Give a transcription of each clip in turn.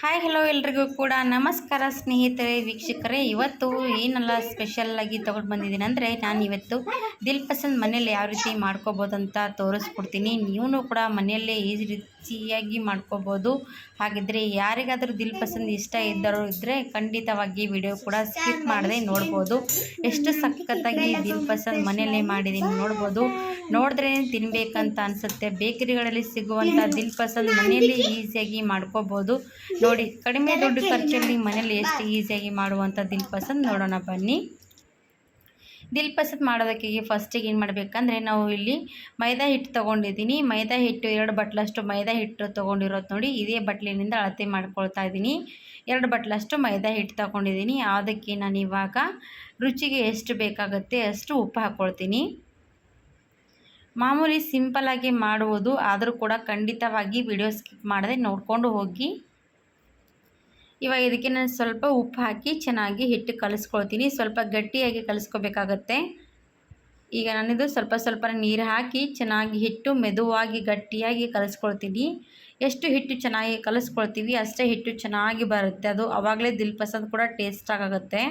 Hi hello ಎಲ್ರಿಗೂ ಕೂಡ ನಮಸ್ಕಾರ ಸ್ನೇಹಿತರೆ, ವೀಕ್ಷಕರೇ. ಇವತ್ತು ಏನೆಲ್ಲ ಸ್ಪೆಷಲ್ಲಾಗಿ ತೊಗೊಂಡು ಬಂದಿದ್ದೀನಿ ಅಂದರೆ ನಾನು ಇವತ್ತು ದಿಲ್ ಪಸಂದ್ ಮನೇಲಿ ಯಾವ ರೀತಿ ಮಾಡ್ಕೋಬೋದಂತ ತೋರಿಸ್ಕೊಡ್ತೀನಿ. ನೀವು ಕೂಡ ಮನೆಯಲ್ಲೇ ಈ ರುಚಿಯಾಗಿ ಮಾಡ್ಕೋಬೋದು. ಹಾಗಿದ್ರೆ ಯಾರಿಗಾದರೂ ದಿಲ್ ಪಸಂದ್ ಇಷ್ಟ ಇದ್ದರೂ ಇದ್ದರೆ ಖಂಡಿತವಾಗಿ ವಿಡಿಯೋ ಕೂಡ ಸ್ಕಿಪ್ ಮಾಡದೆ ನೋಡ್ಬೋದು. ಎಷ್ಟು ಸಖತ್ತಾಗಿ ದಿಲ್ ಪಸಂದ್ ಮನೆಯಲ್ಲೇ ಮಾಡಿದ್ದೀನಿ ನೋಡ್ಬೋದು. ನೋಡಿದ್ರೇ ತಿನ್ಬೇಕಂತ ಅನಿಸುತ್ತೆ. ಬೇಕರಿಗಳಲ್ಲಿ ಸಿಗುವಂಥ ದಿಲ್ ಪಸಂದ್ ಮನೆಯಲ್ಲಿ ಈಸಿಯಾಗಿ ಮಾಡ್ಕೋಬೋದು. ನೋಡಿ, ಕಡಿಮೆ ದುಡ್ಡು ಖರ್ಚಲ್ಲಿ ಮನೇಲಿ ಎಷ್ಟು ಈಸಿಯಾಗಿ ಮಾಡುವಂಥ ದಿಲ್ ಪಸಂದ್ ನೋಡೋಣ ಬನ್ನಿ. ದಿಲ್ ಪಸಂದ್ ಮಾಡೋದಕ್ಕೆ ಫಸ್ಟಿಗೆ ಏನು ಮಾಡಬೇಕಂದ್ರೆ ನಾವು ಇಲ್ಲಿ ಮೈದಾ ಹಿಟ್ಟು ತೊಗೊಂಡಿದ್ದೀನಿ. ಮೈದಾ ಹಿಟ್ಟು ಎರಡು ಬಟ್ಲಷ್ಟು ಮೈದಾ ಹಿಟ್ಟು ತೊಗೊಂಡಿರೋದು ನೋಡಿ, ಇದೇ ಬಟ್ಲಿನಿಂದ ಅಳತೆ ಮಾಡ್ಕೊಳ್ತಾ ಇದ್ದೀನಿ. ಎರಡು ಬಟ್ಲಷ್ಟು ಮೈದಾ ಹಿಟ್ಟು ತೊಗೊಂಡಿದ್ದೀನಿ. ಅದಕ್ಕೆ ನಾನು ಇವಾಗ ರುಚಿಗೆ ಎಷ್ಟು ಬೇಕಾಗುತ್ತೆ ಅಷ್ಟು ಉಪ್ಪು ಹಾಕ್ಕೊಳ್ತೀನಿ ಮಾಮೂಲಿ ಸಿಂಪಲ್ಲಾಗಿ ಮಾಡುವುದು, ಆದರೂ ಕೂಡ ಖಂಡಿತವಾಗಿ ವಿಡಿಯೋ ಸ್ಕಿಪ್ ಮಾಡದೆ ನೋಡಿಕೊಂಡು ಹೋಗಿ. ಇವಾಗ ಇದಕ್ಕೆ ನಾನು ಸ್ವಲ್ಪ ಉಪ್ಪು ಹಾಕಿ ಚೆನ್ನಾಗಿ ಹಿಟ್ಟು ಕಲಿಸ್ಕೊಳ್ತೀನಿ. ಸ್ವಲ್ಪ ಗಟ್ಟಿಯಾಗಿ ಕಲಿಸ್ಕೋಬೇಕಾಗತ್ತೆ. ಈಗ ನಾನಿದು ಸ್ವಲ್ಪ ಸ್ವಲ್ಪ ನೀರು ಹಾಕಿ ಚೆನ್ನಾಗಿ ಹಿಟ್ಟು ಮೆದುವಾಗಿ ಗಟ್ಟಿಯಾಗಿ ಕಲಿಸ್ಕೊಳ್ತೀನಿ. ಎಷ್ಟು ಹಿಟ್ಟು ಚೆನ್ನಾಗಿ ಕಲಿಸ್ಕೊಳ್ತೀವಿ ಅಷ್ಟೇ ಹಿಟ್ಟು ಚೆನ್ನಾಗಿ ಬರುತ್ತೆ. ಅದು ಆವಾಗಲೇ ದಿಲ್ ಪಸಂದ್ ಕೂಡ ಟೇಸ್ಟ್ ಆಗುತ್ತೆ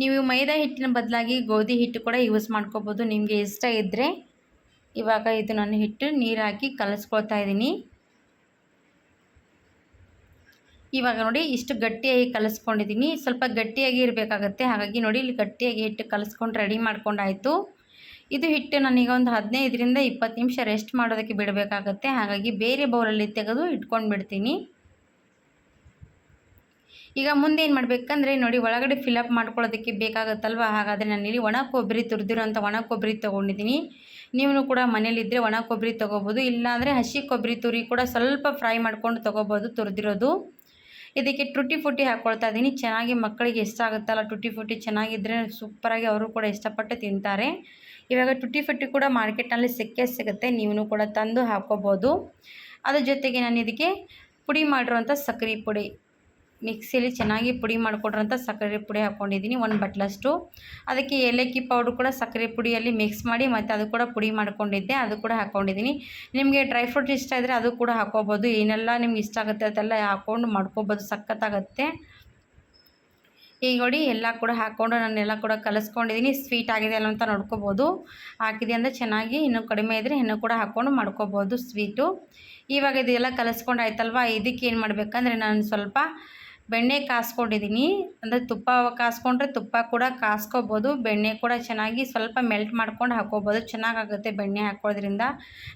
ನೀವು ಮೈದಾ ಹಿಟ್ಟಿನ ಬದಲಾಗಿ ಗೋಧಿ ಹಿಟ್ಟು ಕೂಡ ಯೂಸ್ ಮಾಡ್ಕೋಬೋದು. ನಿಮಗೆ ಇಷ್ಟ ಇದ್ದರೆ ಇವಾಗ ಇದು ನಾನು ಹಿಟ್ಟು ನೀರು ಹಾಕಿ ಕಲಿಸ್ಕೊಳ್ತಾ ಇದ್ದೀನಿ. ಇವಾಗ ನೋಡಿ ಇಷ್ಟು ಗಟ್ಟಿಯಾಗಿ ಕಲಿಸ್ಕೊಂಡಿದ್ದೀನಿ. ಸ್ವಲ್ಪ ಗಟ್ಟಿಯಾಗಿ ಇರಬೇಕಾಗತ್ತೆ. ಹಾಗಾಗಿ ನೋಡಿ ಇಲ್ಲಿ ಗಟ್ಟಿಯಾಗಿ ಹಿಟ್ಟು ಕಲಿಸ್ಕೊಂಡು ರೆಡಿ ಮಾಡ್ಕೊಂಡಾಯಿತು. ಇದು ಹಿಟ್ಟು ನಾನೀಗ ಒಂದು ಹದಿನೈದರಿಂದ ಇಪ್ಪತ್ತು ನಿಮಿಷ ರೆಸ್ಟ್ ಮಾಡೋದಕ್ಕೆ ಬಿಡಬೇಕಾಗತ್ತೆ. ಹಾಗಾಗಿ ಬೇರೆ ಬೌಲಲ್ಲಿ ತೆಗೆದು ಇಟ್ಕೊಂಡು ಬಿಡ್ತೀನಿ. ಈಗ ಮುಂದೆ ಏನು ಮಾಡಬೇಕಂದ್ರೆ ನೋಡಿ ಒಳಗಡೆ ಫಿಲಪ್ ಮಾಡ್ಕೊಳ್ಳೋದಕ್ಕೆ ಬೇಕಾಗುತ್ತಲ್ವ? ಹಾಗಾದರೆ ನಾನಿಲ್ಲಿ ಒಣ ಕೊಬ್ಬರಿ ತುರಿದಿರೋಂಥ ಒಣ ಕೊಬ್ಬರಿ ತೊಗೊಂಡಿದ್ದೀನಿ. ನೀವು ಕೂಡ ಮನೇಲಿದ್ದರೆ ಒಣ ಕೊಬ್ಬರಿ ತೊಗೋಬೋದು. ಇಲ್ಲಾಂದರೆ ಹಸಿ ಕೊಬ್ಬರಿ ತುರಿ ಕೂಡ ಸ್ವಲ್ಪ ಫ್ರೈ ಮಾಡ್ಕೊಂಡು ತೊಗೋಬೋದು ತುರಿದಿರೋದು. ಇದಕ್ಕೆ ಟುಟಿ ಫುಟ್ಟಿ ಹಾಕ್ಕೊಳ್ತಾ ಇದ್ದೀನಿ. ಚೆನ್ನಾಗಿ ಮಕ್ಕಳಿಗೆ ಇಷ್ಟ ಆಗುತ್ತಲ್ಲ ಟುಟಿ ಫುಟ್ಟಿ ಚೆನ್ನಾಗಿದ್ದರೆ ಸೂಪರಾಗಿ ಅವರು ಕೂಡ ಇಷ್ಟಪಟ್ಟು ತಿಂತಾರೆ. ಇವಾಗ ಟುಟಿ ಫುಟ್ಟಿ ಕೂಡ ಮಾರ್ಕೆಟ್ನಲ್ಲಿ ಸಿಕ್ಕೇ ಸಿಗುತ್ತೆ. ನೀವು ಕೂಡ ತಂದು ಹಾಕ್ಕೋಬೋದು ಅದ್ರ ಜೊತೆಗೆ ನಾನು ಇದಕ್ಕೆ ಪುಡಿ ಮಾಡಿರುವಂಥ ಸಕ್ಕರೆ ಪುಡಿ. ಮಿಕ್ಸಿಯಲ್ಲಿ ಚೆನ್ನಾಗಿ ಪುಡಿ ಮಾಡಿಕೊಡ್ರಂಥ ಸಕ್ಕರೆ ಪುಡಿ ಹಾಕ್ಕೊಂಡಿದ್ದೀನಿ, ಒಂದು ಬಟ್ಲಷ್ಟು. ಅದಕ್ಕೆ ಏಲಕ್ಕಿ ಪೌಡ್ರ್ ಕೂಡ ಸಕ್ಕರೆ ಪುಡಿಯಲ್ಲಿ ಮಿಕ್ಸ್ ಮಾಡಿ ಮತ್ತು ಅದು ಕೂಡ ಪುಡಿ ಮಾಡ್ಕೊಂಡಿದ್ದೆ, ಅದು ಕೂಡ ಹಾಕ್ಕೊಂಡಿದ್ದೀನಿ. ನಿಮಗೆ ಡ್ರೈ ಫ್ರೂಟ್ ಇಷ್ಟ ಇದ್ದರೆ ಅದು ಕೂಡ ಹಾಕ್ಕೋಬೋದು. ಏನೆಲ್ಲ ನಿಮ್ಗೆ ಇಷ್ಟ ಆಗುತ್ತೆ ಅದೆಲ್ಲ ಹಾಕ್ಕೊಂಡು ಮಾಡ್ಕೋಬೋದು, ಸಖತ್ತಾಗತ್ತೆ. ಈಗ ನೋಡಿ ಎಲ್ಲ ಕೂಡ ಹಾಕ್ಕೊಂಡು ನಾನೆಲ್ಲ ಕೂಡ ಕಲಿಸ್ಕೊಂಡಿದ್ದೀನಿ. ಸ್ವೀಟ್ ಆಗಿದೆ ಅಲ್ಲ ಅಂತ ನೋಡ್ಕೋಬೋದು. ಹಾಕಿದೆ ಅಂದರೆ ಚೆನ್ನಾಗಿ ಇನ್ನೂ ಕಡಿಮೆ ಇದ್ದರೆ ಇನ್ನೂ ಕೂಡ ಹಾಕ್ಕೊಂಡು ಮಾಡ್ಕೋಬೋದು ಸ್ವೀಟು. ಇವಾಗ ಇದೆಲ್ಲ ಕಲಿಸ್ಕೊಂಡು ಆಯ್ತಲ್ವ? ಇದಕ್ಕೆ ಏನು ಮಾಡಬೇಕಂದ್ರೆ ನಾನು ಸ್ವಲ್ಪ ಬೆಣ್ಣೆ ಕಾಸ್ಕೊಂಡಿದ್ದೀನಿ ಅಂದರೆ ತುಪ್ಪ ಕಾಸ್ಕೊಂಡ್ರೆ ತುಪ್ಪ ಕೂಡ ಕಾಸ್ಕೋಬೋದು. ಬೆಣ್ಣೆ ಕೂಡ ಚೆನ್ನಾಗಿ ಸ್ವಲ್ಪ ಮೆಲ್ಟ್ ಮಾಡ್ಕೊಂಡು ಹಾಕೋಬೋದು. ಚೆನ್ನಾಗಾಗುತ್ತೆ ಬೆಣ್ಣೆ ಹಾಕೋದ್ರಿಂದ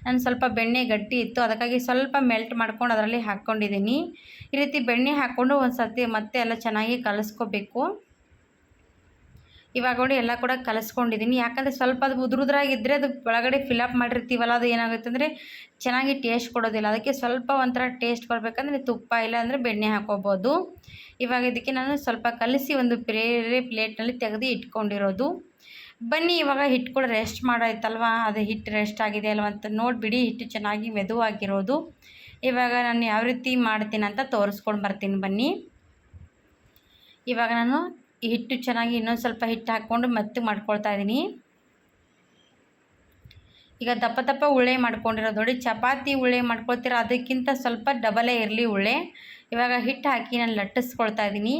ನಾನು ಸ್ವಲ್ಪ ಬೆಣ್ಣೆ ಗಟ್ಟಿ ಇತ್ತು. ಅದಕ್ಕಾಗಿ ಸ್ವಲ್ಪ ಮೆಲ್ಟ್ ಮಾಡ್ಕೊಂಡು ಅದರಲ್ಲಿ ಹಾಕ್ಕೊಂಡಿದ್ದೀನಿ ಈ ರೀತಿ ಬೆಣ್ಣೆ ಹಾಕ್ಕೊಂಡು ಒಂದು ಸರ್ತಿ ಮತ್ತೆ ಎಲ್ಲ ಚೆನ್ನಾಗಿ ಕಲಿಸ್ಕೋಬೇಕು. ಇವಾಗ ನೋಡಿ ಎಲ್ಲ ಕೂಡ ಕಲಿಸ್ಕೊಂಡಿದ್ದೀನಿ. ಯಾಕಂದರೆ ಸ್ವಲ್ಪ ಅದು ಉದುರುದ್ರಾಗಿದ್ದರೆ ಅದು ಒಳಗಡೆ ಫಿಲಪ್ ಮಾಡಿರ್ತೀವಲ್ಲ, ಅದು ಏನಾಗುತ್ತೆ ಅಂದರೆ ಚೆನ್ನಾಗಿ ಟೇಸ್ಟ್ ಕೊಡೋದಿಲ್ಲ. ಅದಕ್ಕೆ ಸ್ವಲ್ಪ ಒಂಥರ ಟೇಸ್ಟ್ ಬರಬೇಕಂದ್ರೆ ತುಪ್ಪ ಇಲ್ಲ ಅಂದರೆ ಬೆಣ್ಣೆ ಹಾಕೋಬೋದು. ಇವಾಗ ಇದಕ್ಕೆ ನಾನು ಸ್ವಲ್ಪ ಕಲಸಿ ಒಂದು ಬೇರೆ ಪ್ಲೇಟ್ನಲ್ಲಿ ತೆಗೆದು ಇಟ್ಕೊಂಡಿರೋದು. ಬನ್ನಿ, ಇವಾಗ ಹಿಟ್ಟು ಕೂಡ ರೆಸ್ಟ್ ಮಾಡಾಯ್ತಲ್ವ? ಅದು ಹಿಟ್ಟು ರೆಸ್ಟ್ ಆಗಿದೆ ಅಲ್ವ ಅಂತ ನೋಡಿಬಿಡಿ. ಹಿಟ್ಟು ಚೆನ್ನಾಗಿ ಮೆದುವಾಗಿರೋದು. ಇವಾಗ ನಾನು ಯಾವ ರೀತಿ ಮಾಡ್ತೀನಿ ಅಂತ ತೋರಿಸ್ಕೊಂಡು ಬರ್ತೀನಿ ಬನ್ನಿ. ಇವಾಗ ನಾನು ಹಿಟ್ಟು ಚೆನ್ನಾಗಿ ಇನ್ನೊಂದು ಸ್ವಲ್ಪ ಹಿಟ್ಟು ಹಾಕ್ಕೊಂಡು ಮತ್ತೆ ಮಾಡ್ಕೊಳ್ತಾ ಇದ್ದೀನಿ. ಈಗ ದಪ್ಪ ದಪ್ಪ ಉಳ್ಳೆ ಮಾಡ್ಕೊಂಡಿರೋದು ನೋಡಿ, ಚಪಾತಿ ಉಳ್ಳೆ ಮಾಡ್ಕೊಳ್ತೀರ, ಅದಕ್ಕಿಂತ ಸ್ವಲ್ಪ ಡಬಲೇ ಇರಲಿ ಉಳ್ಳೆ. ಇವಾಗ ಹಿಟ್ಟು ಹಾಕಿ ನಾನು ಲಟ್ಟಿಸ್ಕೊಳ್ತಾ ಇದ್ದೀನಿ.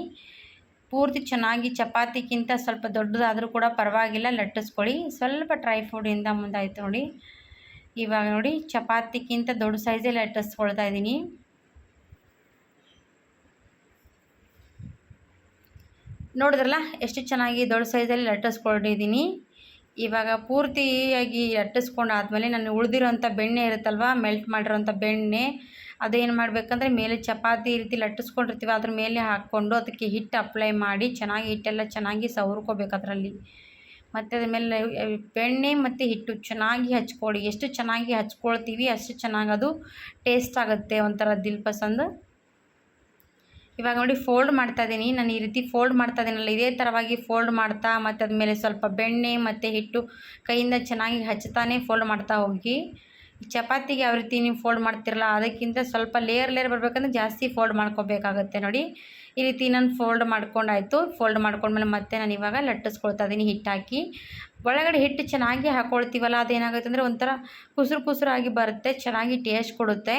ಪೂರ್ತಿ ಚೆನ್ನಾಗಿ ಚಪಾತಿಗಿಂತ ಸ್ವಲ್ಪ ದೊಡ್ಡದಾದರೂ ಕೂಡ ಪರವಾಗಿಲ್ಲ, ಲಟ್ಟಿಸ್ಕೊಳ್ಳಿ. ಸ್ವಲ್ಪ ಡ್ರೈ ಫ್ರೂಟಿಂದ ಮುಂದಾಯಿತು ನೋಡಿ. ಇವಾಗ ನೋಡಿ ಚಪಾತಿಗಿಂತ ದೊಡ್ಡ ಸೈಜಲ್ಲಿ ಲಟ್ಟಿಸ್ಕೊಳ್ತಾ ಇದ್ದೀನಿ. ನೋಡಿದ್ರಲ್ಲ, ಎಷ್ಟು ಚೆನ್ನಾಗಿ ದೊಡ್ಡ ಸೈಜಲ್ಲಿ ಲಟ್ಟಿಸ್ಕೊಂಡಿದ್ದೀನಿ ಇವಾಗ ಪೂರ್ತಿಯಾಗಿ ಲಟ್ಟಿಸ್ಕೊಂಡು ಆದಮೇಲೆ ನಾನು ಉಳಿದಿರೋಂಥ ಬೆಣ್ಣೆ ಇರುತ್ತಲ್ವ ಮೆಲ್ಟ್ ಮಾಡಿರೋಂಥ ಬೆಣ್ಣೆ, ಅದೇನು ಮಾಡಬೇಕಂದ್ರೆ ಮೇಲೆ ಚಪಾತಿ ರೀತಿ ಲಟ್ಟಿಸ್ಕೊಂಡಿರ್ತೀವಿ ಅದ್ರ ಮೇಲೆ ಹಾಕ್ಕೊಂಡು ಅದಕ್ಕೆ ಹಿಟ್ಟು ಅಪ್ಲೈ ಮಾಡಿ ಚೆನ್ನಾಗಿ ಹಿಟ್ಟೆಲ್ಲ ಚೆನ್ನಾಗಿ ಸವರ್ಕೋಬೇಕು ಅದರಲ್ಲಿ. ಮತ್ತು ಅದ್ರ ಮೇಲೆ ಬೆಣ್ಣೆ ಮತ್ತು ಹಿಟ್ಟು ಚೆನ್ನಾಗಿ ಹಚ್ಕೊಳ್ಳಿ. ಎಷ್ಟು ಚೆನ್ನಾಗಿ ಹಚ್ಕೊಳ್ತೀವಿ ಅಷ್ಟು ಚೆನ್ನಾಗಿ ಅದು ಟೇಸ್ಟ್ ಆಗುತ್ತೆ ಒಂಥರ ದಿಲ್ ಪಸಂದ್ ಇವಾಗ ನೋಡಿ ಫೋಲ್ಡ್ ಮಾಡ್ತಾ ಇದ್ದೀನಿ ನಾನು ಈ ರೀತಿ ಫೋಲ್ಡ್ ಮಾಡ್ತಾ ಇದ್ದೀನಲ್ಲ ಇದೇ ಥರವಾಗಿ ಫೋಲ್ಡ್ ಮಾಡ್ತಾ, ಮತ್ತು ಅದ್ಮೇಲೆ ಸ್ವಲ್ಪ ಬೆಣ್ಣೆ ಮತ್ತು ಹಿಟ್ಟು ಕೈಯಿಂದ ಚೆನ್ನಾಗಿ ಹಚ್ತಾನೆ ಫೋಲ್ಡ್ ಮಾಡ್ತಾ ಹೋಗಿ. ಚಪಾತಿಗೆ ಯಾವ ರೀತಿ ನೀವು ಫೋಲ್ಡ್ ಮಾಡ್ತಿರಲ್ಲ, ಅದಕ್ಕಿಂತ ಸ್ವಲ್ಪ ಲೇಯರ್ ಲೇಯರ್ ಬರಬೇಕಂದ್ರೆ ಜಾಸ್ತಿ ಫೋಲ್ಡ್ ಮಾಡ್ಕೋಬೇಕಾಗತ್ತೆ ನೋಡಿ. ಈ ರೀತಿ ನಾನು ಫೋಲ್ಡ್ ಮಾಡ್ಕೊಂಡಾಯಿತು. ಫೋಲ್ಡ್ ಮಾಡ್ಕೊಂಡ್ಮೇಲೆ ಮತ್ತೆ ನಾನು ಇವಾಗ ಲಟ್ಟಿಸ್ಕೊಳ್ತಾ ಇದ್ದೀನಿ ಹಿಟ್ಟು ಹಾಕಿ. ಒಳಗಡೆ ಹಿಟ್ಟು ಚೆನ್ನಾಗಿ ಹಾಕ್ಕೊಳ್ತೀವಲ್ಲ ಅದೇನಾಗುತ್ತೆ ಅಂದರೆ ಒಂಥರ ಕುಸುರು ಕುಸುರಾಗಿ ಬರುತ್ತೆ, ಚೆನ್ನಾಗಿ ಟೇಸ್ಟ್ ಕೊಡುತ್ತೆ.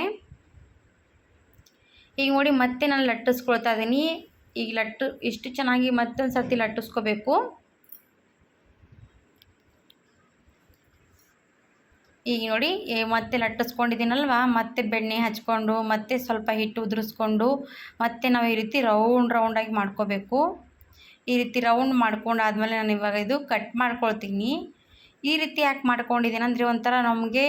ಈಗ ನೋಡಿ ಮತ್ತೆ ನಾನು ಲಟ್ಟಿಸ್ಕೊಳ್ತಾ ಇದ್ದೀನಿ. ಈಗ ಲಟ್ಟು ಇಷ್ಟು ಚೆನ್ನಾಗಿ ಮತ್ತೊಂದು ಸರ್ತಿ ಲಟ್ಟಿಸ್ಕೋಬೇಕು. ಈಗ ನೋಡಿ ಮತ್ತೆ ಲಟ್ಟಿಸ್ಕೊಂಡಿದ್ದೀನಲ್ವಾ? ಮತ್ತೆ ಬೆಣ್ಣೆ ಹಚ್ಕೊಂಡು, ಮತ್ತೆ ಸ್ವಲ್ಪ ಹಿಟ್ಟು ಉದುರಿಸ್ಕೊಂಡು, ಮತ್ತೆ ನಾವು ಈ ರೀತಿ ರೌಂಡ್ ರೌಂಡಾಗಿ ಮಾಡ್ಕೋಬೇಕು. ಈ ರೀತಿ ರೌಂಡ್ ಮಾಡ್ಕೊಂಡು ಆದಮೇಲೆ ನಾನು ಇವಾಗ ಇದು ಕಟ್ ಮಾಡ್ಕೊಳ್ತೀನಿ. ಈ ರೀತಿ ಯಾಕೆ ಮಾಡ್ಕೊಂಡಿದ್ದೀನಿ ಅಂದರೆ ಒಂಥರ ನಮಗೆ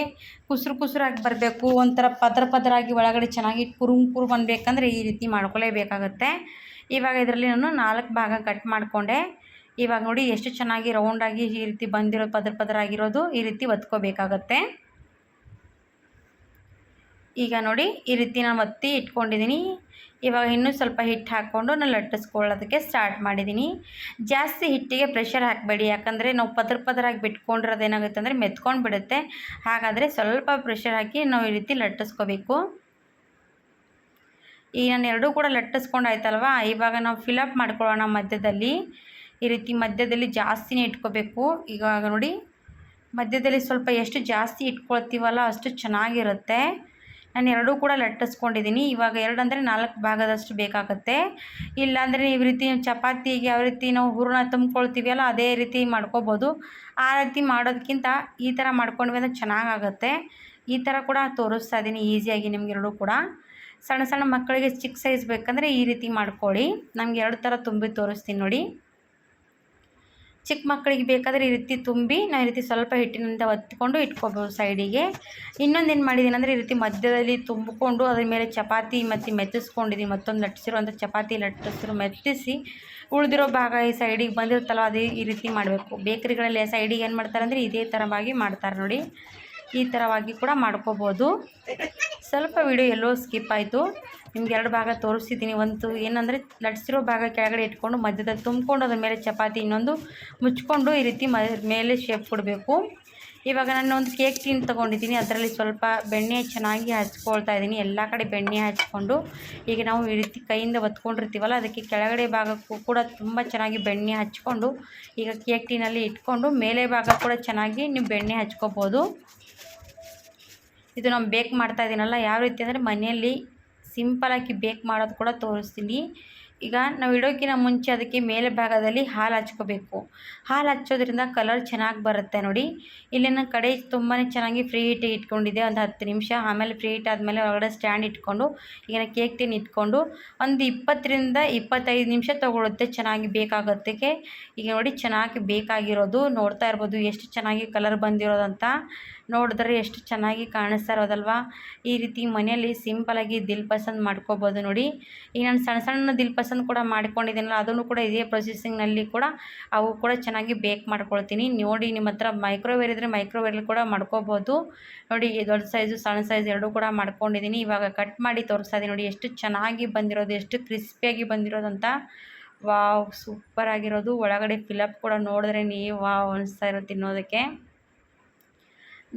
ಕುಸುರು ಕುಸುರಾಗಿ ಬರಬೇಕು, ಒಂಥರ ಪದರ ಪದರಾಗಿ ಒಳಗಡೆ ಚೆನ್ನಾಗಿ ಕುರುಂ ಕುರು ಬಂದಬೇಕಂದ್ರೆ ಈ ರೀತಿ ಮಾಡ್ಕೊಳ್ಳೇಬೇಕಾಗತ್ತೆ ಇವಾಗ ಇದರಲ್ಲಿ ನಾನು ನಾಲ್ಕು ಭಾಗ ಕಟ್ ಮಾಡಿಕೊಂಡೆ. ಇವಾಗ ನೋಡಿ ಎಷ್ಟು ಚೆನ್ನಾಗಿ ರೌಂಡಾಗಿ ಈ ರೀತಿ ಬಂದಿರೋ ಪದ್ರ ಪದರ ಪದರಾಗಿರೋದು ಈ ರೀತಿ ಒತ್ಕೋಬೇಕಾಗತ್ತೆ. ಈಗ ನೋಡಿ ಈ ರೀತಿ ನಾನು ಒತ್ತಿ ಇಟ್ಕೊಂಡಿದ್ದೀನಿ. ಇವಾಗ ಇನ್ನೂ ಸ್ವಲ್ಪ ಹಿಟ್ಟು ಹಾಕ್ಕೊಂಡು ನಾನು ಲಟ್ಟಿಸ್ಕೊಳ್ಳೋದಕ್ಕೆ ಸ್ಟಾರ್ಟ್ ಮಾಡಿದ್ದೀನಿ. ಜಾಸ್ತಿ ಹಿಟ್ಟಿಗೆ ಪ್ರೆಷರ್ ಹಾಕಬೇಡಿ. ಯಾಕಂದರೆ ನಾವು ಪದ್ರ ಪದರಾಗಿ ಬಿಟ್ಕೊಂಡಿರೋದು ಏನಾಗುತ್ತೆ ಅಂದರೆ ಮೆತ್ಕೊಂಡು ಬಿಡುತ್ತೆ. ಹಾಗಾದರೆ ಸ್ವಲ್ಪ ಪ್ರೆಷರ್ ಹಾಕಿ ನಾವು ಈ ರೀತಿ ಲಟ್ಟಿಸ್ಕೋಬೇಕು. ಈಗ ನಾನು ಎರಡೂ ಕೂಡ ಲಟ್ಟಿಸ್ಕೊಂಡು ಆಯ್ತಲ್ವ ಇವಾಗ ನಾವು ಫಿಲಪ್ ಮಾಡ್ಕೊಳ್ಳೋಣ ಮಧ್ಯದಲ್ಲಿ. ಈ ರೀತಿ ಮಧ್ಯದಲ್ಲಿ ಜಾಸ್ತಿನೇ ಇಟ್ಕೋಬೇಕು. ಇವಾಗ ನೋಡಿ ಮಧ್ಯದಲ್ಲಿ ಸ್ವಲ್ಪ ಎಷ್ಟು ಜಾಸ್ತಿ ಇಟ್ಕೊಳ್ತೀವಲ್ಲ ಅಷ್ಟು ಚೆನ್ನಾಗಿರುತ್ತೆ. ನಾನು ಎರಡೂ ಕೂಡ ಲಟ್ಟಿಸ್ಕೊಂಡಿದ್ದೀನಿ. ಇವಾಗ ಎರಡು ಅಂದರೆ ನಾಲ್ಕು ಭಾಗದಷ್ಟು ಬೇಕಾಗುತ್ತೆ. ಇಲ್ಲಾಂದರೆ ನೀವು ರೀತಿ ಚಪಾತಿಗೆ ಯಾವ ರೀತಿ ನಾವು ಹೂರಣ ತುಂಬ್ಕೊಳ್ತೀವಲ್ಲ ಅದೇ ರೀತಿ ಮಾಡ್ಕೋಬೋದು. ಆ ರೀತಿ ಮಾಡೋದಕ್ಕಿಂತ ಈ ಥರ ಮಾಡ್ಕೊಂಡ್ವಿ ಅಂದರೆ ಚೆನ್ನಾಗಾಗುತ್ತೆ. ಈ ಥರ ಕೂಡ ತೋರಿಸ್ತಾ ಇದ್ದೀನಿ ಈಸಿಯಾಗಿ ನಿಮ್ಗೆ ಎರಡೂ ಕೂಡ. ಸಣ್ಣ ಸಣ್ಣ ಮಕ್ಕಳಿಗೆ ಚಿಕ್ಕ ಸೈಜ್ ಬೇಕಂದರೆ ಈ ರೀತಿ ಮಾಡ್ಕೊಳ್ಳಿ. ನಮ್ಗೆ ಎರಡು ಥರ ತುಂಬಿ ತೋರಿಸ್ತೀನಿ ನೋಡಿ. ಚಿಕ್ಕ ಮಕ್ಕಳಿಗೆ ಬೇಕಾದರೆ ಈ ರೀತಿ ತುಂಬಿ ನಾವು ಈ ರೀತಿ ಸ್ವಲ್ಪ ಹಿಟ್ಟಿನಿಂದ ಒತ್ತಿಕೊಂಡು ಇಟ್ಕೋಬೋದು ಸೈಡಿಗೆ. ಇನ್ನೊಂದು ಏನು ಮಾಡಿದ್ದೀನಿ ಅಂದರೆ ಈ ರೀತಿ ಮಧ್ಯದಲ್ಲಿ ತುಂಬಿಕೊಂಡು ಅದ್ರ ಮೇಲೆ ಚಪಾತಿ ಮತ್ತು ಮೆತ್ತಿಸ್ಕೊಂಡಿದ್ದೀನಿ ಮತ್ತೊಂದು ಲಟ್ಟಿಸಿರುವಂಥ ಚಪಾತಿ ಲಟ್ಟಿಸಿರು ಮೆತ್ತಿಸಿ ಉಳಿದಿರೋ ಭಾಗ ಈ ಸೈಡಿಗೆ ಬಂದಿರುತ್ತಲ್ಲ ಅದೇ ಈ ರೀತಿ ಮಾಡಬೇಕು. ಬೇಕರಿಗಳಲ್ಲಿ ಸೈಡಿಗೆ ಏನು ಮಾಡ್ತಾರೆ ಅಂದರೆ ಇದೇ ಥರವಾಗಿ ಮಾಡ್ತಾರೆ ನೋಡಿ. ಈ ಥರವಾಗಿ ಕೂಡ ಮಾಡ್ಕೋಬೋದು. ಸ್ವಲ್ಪ ವಿಡಿಯೋ ಎಲ್ಲೋ ಸ್ಕಿಪ್ ಆಯಿತು. ನಿಮ್ಗೆ ಎರಡು ಭಾಗ ತೋರಿಸಿದ್ದೀನಿ ಒಂದು ಏನಂದರೆ ಲಟ್ಸಿರೋ ಭಾಗ ಕೆಳಗಡೆ ಇಟ್ಕೊಂಡು ಮಧ್ಯದಲ್ಲಿ ತುಂಬಿಕೊಂಡು ಅದ್ರ ಮೇಲೆ ಚಪಾತಿ ಇನ್ನೊಂದು ಮುಚ್ಕೊಂಡು ಈ ರೀತಿ ಮೇಲೆ ಶೇಪ್ ಕೊಡಬೇಕು. ಇವಾಗ ನಾನು ಒಂದು ಕೇಕ್ ಟಿನ್ ತೊಗೊಂಡಿದ್ದೀನಿ. ಅದರಲ್ಲಿ ಸ್ವಲ್ಪ ಬೆಣ್ಣೆ ಚೆನ್ನಾಗಿ ಹಚ್ಕೊಳ್ತಾ ಇದ್ದೀನಿ. ಎಲ್ಲ ಕಡೆ ಬೆಣ್ಣೆ ಹಚ್ಕೊಂಡು ಈಗ ನಾವು ಈ ರೀತಿ ಕೈಯಿಂದ ಒತ್ಕೊಂಡಿರ್ತೀವಲ್ಲ, ಅದಕ್ಕೆ ಕೆಳಗಡೆ ಭಾಗಕ್ಕೂ ಕೂಡ ತುಂಬ ಚೆನ್ನಾಗಿ ಬೆಣ್ಣೆ ಹಚ್ಕೊಂಡು ಈಗ ಕೇಕ್ ಟೀನಲ್ಲಿ ಇಟ್ಕೊಂಡು ಮೇಲೆ ಭಾಗ ಕೂಡ ಚೆನ್ನಾಗಿ ನೀವು ಬೆಣ್ಣೆ ಹಚ್ಕೋಬೋದು. ಇದು ನಾವು ಬೇಕ್ ಮಾಡ್ತಾ ಇದ್ದೀನಲ್ಲ ಯಾವ ರೀತಿ ಅಂದರೆ ಮನೆಯಲ್ಲಿ ಸಿಂಪಲಾಗಿ ಬೇಕ್ ಮಾಡೋದು ಕೂಡ ತೋರಿಸ್ತೀನಿ. ಈಗ ನಾವು ಇಡೋಕ್ಕಿಂತ ಮುಂಚೆ ಅದಕ್ಕೆ ಮೇಲೆ ಭಾಗದಲ್ಲಿ ಹಾಲು ಹಚ್ಕೋಬೇಕು. ಹಾಲು ಹಚ್ಚೋದ್ರಿಂದ ಕಲರ್ ಚೆನ್ನಾಗಿ ಬರುತ್ತೆ ನೋಡಿ. ಇಲ್ಲಿ ನನ್ನ ಕಡೆ ತುಂಬಾ ಚೆನ್ನಾಗಿ ಫ್ರೀ ಹೀಟ್ ಇಟ್ಕೊಂಡಿದ್ದೆ ಒಂದು ಹತ್ತು ನಿಮಿಷ ಆಮೇಲೆ ಫ್ರೀ ಹೀಟ್ ಆದಮೇಲೆ ಒಳಗಡೆ ಸ್ಟ್ಯಾಂಡ್ ಇಟ್ಕೊಂಡು, ಈಗ ಕೇಕ್ ಟಿನ್ ಇಟ್ಕೊಂಡು ಒಂದು ಇಪ್ಪತ್ತರಿಂದ ಇಪ್ಪತ್ತೈದು ನಿಮಿಷ ತೊಗೊಳುತ್ತೆ. ಚೆನ್ನಾಗಿ ಬೇಕಾಗುತ್ತೆ ಈಗ ನೋಡಿ ಚೆನ್ನಾಗಿ ಬೇಕಾಗಿರೋದು. ನೋಡ್ತಾ ಇರ್ಬೋದು ಎಷ್ಟು ಚೆನ್ನಾಗಿ ಕಲರ್ ಬಂದಿರೋದಂತ ನೋಡಿದ್ರೆ ಎಷ್ಟು ಚೆನ್ನಾಗಿ ಕಾಣಿಸ್ತಾ ಇರೋದಲ್ವಾ. ಈ ರೀತಿ ಮನೆಯಲ್ಲಿ ಸಿಂಪಲಾಗಿ ದಿಲ್ ಪಸಂದ್ ಮಾಡ್ಕೋಬೋದು ನೋಡಿ. ಈಗ ನಾನು ಸಣ್ಣ ಸಣ್ಣ ದಿಲ್ ಪಸಂದ್ ಕೂಡ ಮಾಡ್ಕೊಂಡಿದ್ದೀನಲ್ಲ, ಅದನ್ನು ಕೂಡ ಇದೇ ಪ್ರೊಸೆಸಿಂಗ್ನಲ್ಲಿ ಕೂಡ ಅವು ಕೂಡ ಚೆನ್ನಾಗಿ ಬೇಕ್ ಮಾಡ್ಕೊಳ್ತೀನಿ. ನೋಡಿ, ನಿಮ್ಮ ಹತ್ರ ಮೈಕ್ರೋವೇವ್ ಇದ್ದರೆ ಮೈಕ್ರೋವೇವಲ್ಲಿ ಕೂಡ ಮಾಡ್ಕೋಬೋದು. ನೋಡಿ ದೊಡ್ಡ ಸೈಜು ಸಣ್ಣ ಸೈಜ್ ಎರಡೂ ಕೂಡ ಮಾಡ್ಕೊಂಡಿದ್ದೀನಿ. ಇವಾಗ ಕಟ್ ಮಾಡಿ ತೋರಿಸ್ತಾ ಇದ್ದೀನಿ. ನೋಡಿ, ಎಷ್ಟು ಚೆನ್ನಾಗಿ ಬಂದಿರೋದು, ಎಷ್ಟು ಕ್ರಿಸ್ಪಿಯಾಗಿ ಬಂದಿರೋದಂತ ವಾವ್ ಸೂಪರ್ ಆಗಿರೋದು. ಒಳಗಡೆ ಫಿಲಪ್ ಕೂಡ ನೋಡಿದ್ರೆ ನೀವು ವಾವ್ ಅನಿಸ್ತಾ ಇರೋದು ತಿನ್ನೋದಕ್ಕೆ.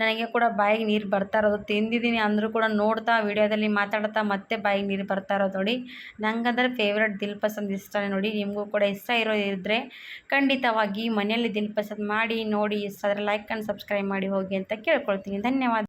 ನನಗೆ ಕೂಡ ಬಾಯಿಗೆ ನೀರು ಬರ್ತಾ ಇರೋದು. ತಿಂದಿದ್ದೀನಿ ಅಂದರೂ ಕೂಡ ನೋಡ್ತಾ ವಿಡಿಯೋದಲ್ಲಿ ಮಾತಾಡ್ತಾ ಮತ್ತೆ ಬಾಯಿಗೆ ನೀರು ಬರ್ತಾ ಇರೋದು ನೋಡಿ. ನಂಗಂದ್ರೆ ಫೇವ್ರೆಟ್ ದಿಲ್ ಪಸಂದ್ ಇಷ್ಟನೇ ನೋಡಿ. ನಿಮಗೂ ಕೂಡ ಇಷ್ಟ ಇರೋ ಇದ್ದರೆ ಖಂಡಿತವಾಗಿ ಮನೆಯಲ್ಲಿ ದಿಲ್ ಪಸಂದ್ ಮಾಡಿ ನೋಡಿ. ಇಷ್ಟ ಆದರೆ ಲೈಕ್ ಆ್ಯಂಡ್ ಸಬ್ಸ್ಕ್ರೈಬ್ ಮಾಡಿ ಹೋಗಿ ಅಂತ ಕೇಳ್ಕೊಳ್ತೀನಿ. ಧನ್ಯವಾದ.